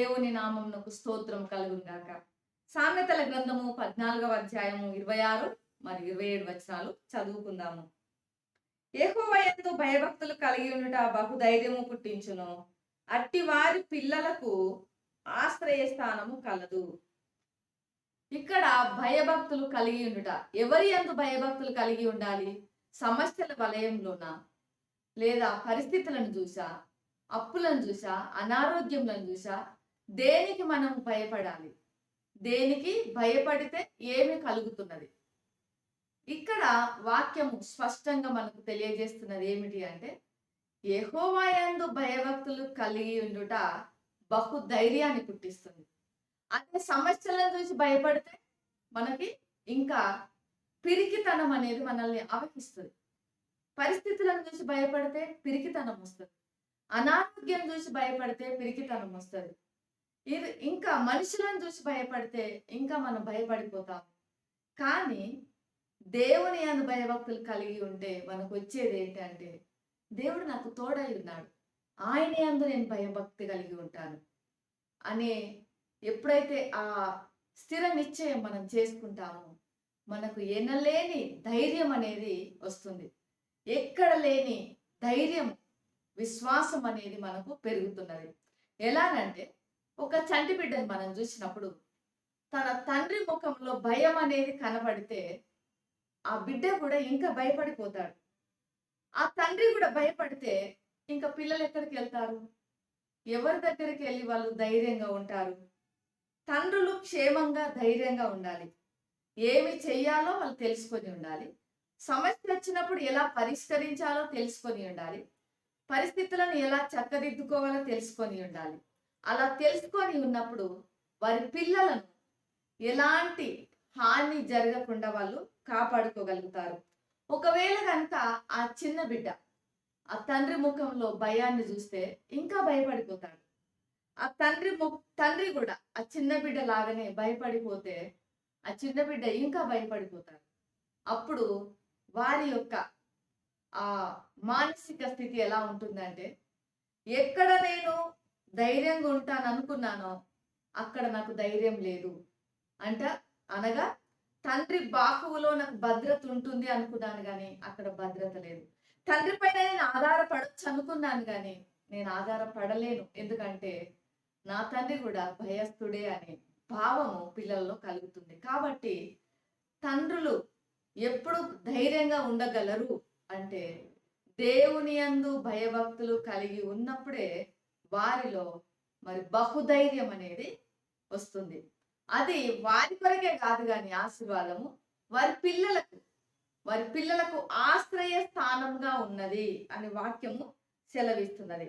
దేవుని నామమునకు స్తోత్రం కలుగుందాక సామెతల గ్రంథము పద్నాలుగవ అధ్యాయము ఇరవై ఆరు మరియు ఇరవై ఏడు వచనాలు చదువుకుందాము. ఏహోవయందు భయభక్తులు కలిగి ఉండుట బహుధైర్యము పుట్టించును. అట్టి వారి పిల్లలకు ఆశ్రయ స్థానము కలదు. ఇక్కడ భయభక్తులు కలిగి ఉండుట. ఎవరి యందు భయభక్తులు కలిగి ఉండాలి? సమస్యల వలయంలోన? లేదా పరిస్థితులను చూసా? అప్పులను చూసా? అనారోగ్యములను చూసా? దేనికి మనం భయపడాలి? దేనికి భయపడితే ఏమి కలుగుతున్నది? ఇక్కడ వాక్యము స్పష్టంగా మనకు తెలియజేస్తున్నది ఏమిటి అంటే యహోవాయందు భయభక్తులు కలిగి ఉండుట బహు ధైర్యాన్ని పుట్టిస్తుంది. అదే సమస్యలను చూసి భయపడితే మనకి ఇంకా పిరికితనం అనేది మనల్ని ఆవహిస్తుంది. పరిస్థితులను చూసి భయపడితే పిరికితనం వస్తుంది. అనారోగ్యం చూసి భయపడితే పిరికితనం వస్తుంది. ఇది ఇంకా మనుషులను చూసి భయపడితే ఇంకా మనం భయపడిపోతాం. కానీ దేవుని అందు భయభక్తులు కలిగి ఉంటే మనకు వచ్చేది ఏంటంటే దేవుడు నాకు తోడై ఉన్నాడు. ఆయన అందు నేను భయభక్తి కలిగి ఉంటాను. అనే ఎప్పుడైతే ఆ స్థిర నిశ్చయం మనం చేసుకుంటామో మనకు ఎనలేని ధైర్యం అనేది వస్తుంది. ఎక్కడ లేని ధైర్యం విశ్వాసం అనేది మనకు పెరుగుతున్నది. ఎలానంటే ఒక చంటి బిడ్డని మనం చూసినప్పుడు తన తండ్రి ముఖంలో భయం అనేది కనబడితే ఆ బిడ్డ కూడా ఇంకా భయపడిపోతాడు. ఆ తండ్రి కూడా భయపడితే ఇంకా పిల్లలు ఎక్కడికి వెళ్తారు? ఎవరి దగ్గరికి వెళ్ళి వాళ్ళు ధైర్యంగా ఉంటారు? తండ్రులు క్షేమంగా ధైర్యంగా ఉండాలి. ఏమి చెయ్యాలో వాళ్ళు తెలుసుకొని ఉండాలి. సమస్య వచ్చినప్పుడు ఎలా పరిష్కరించాలో తెలుసుకొని ఉండాలి. పరిస్థితులను ఎలా చక్కదిద్దుకోవాలో తెలుసుకొని ఉండాలి. అలా తెలుసుకొని ఉన్నప్పుడు వారి పిల్లలను ఎలాంటి హాని జరగకుండా వాళ్ళు కాపాడుకోగలుగుతారు. ఒకవేళ కనుక ఆ చిన్న బిడ్డ ఆ తండ్రి ముఖంలో భయాన్ని చూస్తే ఇంకా భయపడిపోతాడు. ఆ తండ్రి ము తండ్రి కూడా ఆ చిన్న బిడ్డ లాగానే భయపడిపోతే ఆ చిన్న బిడ్డ ఇంకా భయపడిపోతాడు. అప్పుడు వారి యొక్క ఆ మానసిక స్థితి ఎలా ఉంటుందంటే ఎక్కడ నేను ధైర్యంగా ఉంటాను అనుకున్నానో అక్కడ నాకు ధైర్యం లేదు. అంట అనగా తండ్రి బాహువులో నాకు భద్రత ఉంటుంది అనుకున్నాను కానీ అక్కడ భద్రత లేదు. తండ్రి పైన నేను ఆధారపడచ్చు అనుకున్నాను కానీ నేను ఆధారపడలేను. ఎందుకంటే నా తండ్రి కూడా భయస్థుడే అనే భావము పిల్లల్లో కలుగుతుంది. కాబట్టి తండ్రులు ఎప్పుడు ధైర్యంగా ఉండగలరు అంటే దేవుని అందు భయభక్తులు కలిగి ఉన్నప్పుడే వారిలో మరి బహుధైర్యం అనేది వస్తుంది. అది వారి కొరకే కాదు కానీ ఆశీర్వాదము వారి పిల్లలకు వారి పిల్లలకు ఆశ్రయ స్థానంగా ఉన్నది అనే వాక్యము సెలవిస్తున్నది.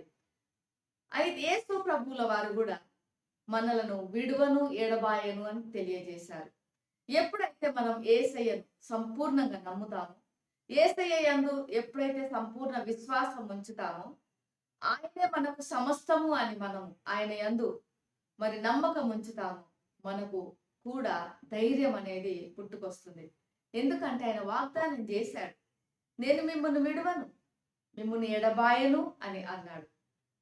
అయితే యేసు ప్రభువుల వారు కూడా మనలను విడువను ఎడబాయను అని తెలియజేశారు. ఎప్పుడైతే మనం ఏసయ్యను సంపూర్ణంగా నమ్ముతామో ఏసయ్య యందు ఎప్పుడైతే సంపూర్ణ విశ్వాసం ఉంచుతామో ఆయనే మనకు సమస్తము అని మనం ఆయన యందు మరి నమ్మకం ఉంచుతాము. మనకు కూడా ధైర్యం అనేది పుట్టుకొస్తుంది. ఎందుకంటే ఆయన వాగ్దానం చేశాడు. నేను మిమ్మల్ని విడవను మిమ్మల్ని ఎడబాయను అని అన్నాడు.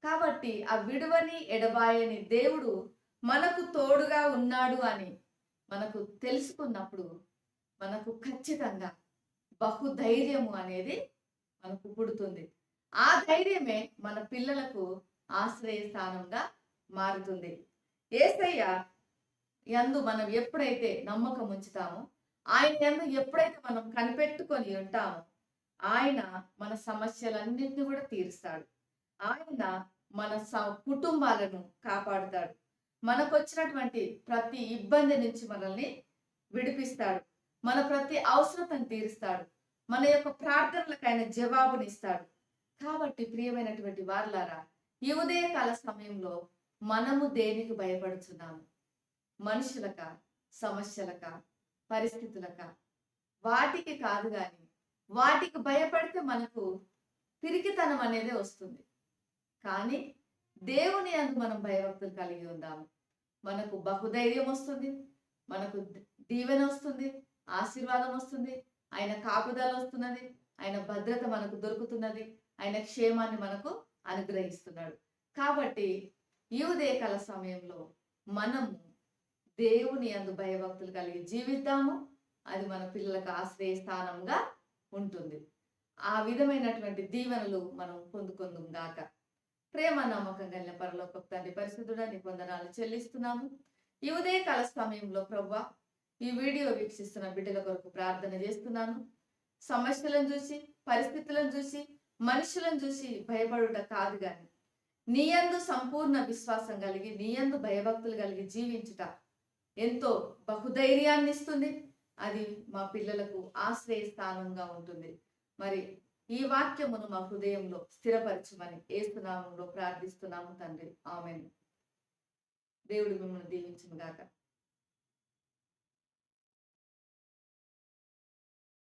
కాబట్టి ఆ విడువని ఎడబాయని దేవుడు మనకు తోడుగా ఉన్నాడు అని మనకు తెలుసుకున్నప్పుడు మనకు ఖచ్చితంగా బహుధైర్యము అనేది మనకు పుడుతుంది. ఆ ధైర్యమే మన పిల్లలకు ఆశ్రయ స్థానంగా మారుతుంది. ఏసయ్య యందు మనం ఎప్పుడైతే నమ్మకం ఉంచుతామో ఆయన ఎందు ఎప్పుడైతే మనం కనిపెట్టుకొని ఉంటామో ఆయన మన సమస్యలన్నింటినీ కూడా తీరుస్తాడు. ఆయన మన స కుటుంబాలను కాపాడుతాడు. మనకు వచ్చినటువంటి ప్రతి ఇబ్బంది నుంచి మనల్ని విడిపిస్తాడు. మన ప్రతి అవసరతను తీరుస్తాడు. మన యొక్క ప్రార్థనలకు ఆయన జవాబునిస్తాడు. కాబట్టి ప్రియమైనటువంటి వారులారా ఈ ఉదయకాల సమయంలో మనము దేనికి భయపడుతున్నాము మనుషులక సమస్యలక పరిస్థితులక? వాటికి కాదు కానీ వాటికి భయపడితే మనకు పిరికితనం అనేది వస్తుంది. కానీ దేవుని అందు మనం భయభక్తులు కలిగి ఉందాము. మనకు బహుధైర్యం వస్తుంది మనకు దీవెన వస్తుంది ఆశీర్వాదం వస్తుంది ఆయన కాపుదల వస్తున్నది ఆయన భద్రత మనకు దొరుకుతున్నది. ఆయన క్షేమాన్ని మనకు అనుగ్రహిస్తున్నాడు. కాబట్టి ఈ ఉదయకాల సమయంలో మనము దేవుని అందు భయభక్తులు కలిగి జీవిద్దాము. అది మన పిల్లలకు ఆశ్రయ స్థానంగా ఉంటుంది. ఆ విధమైనటువంటి దీవెనలు మనం పొందుకుందాం గాక. ప్రేమ నమ్మకం కలిగిన పరలోక తండ్రి పరిశుద్ధుడా నీ వందనాలు చెల్లిస్తున్నాము. ఈ ఉదయకాల సమయంలో ప్రభా ఈ వీడియో వీక్షిస్తున్న బిడ్డల కొరకు ప్రార్థన చేస్తున్నాను. సమస్యలను చూసి పరిస్థితులను చూసి మనుషులను చూసి భయపడుట కాదు గాని నీయందు సంపూర్ణ విశ్వాసం కలిగి నీయందు భయభక్తులు కలిగి జీవించుట ఎంతో బహుధైర్యాన్ని ఇస్తుంది. అది మా పిల్లలకు ఆశ్రయ స్థానంగా ఉంటుంది. మరి ఈ వాక్యమును మా హృదయంలో స్థిరపరచమని ఏసునామంలో ప్రార్థిస్తున్నాము తండ్రి. ఆమెను. దేవుడు మిమ్మల్ని దీవించును గాక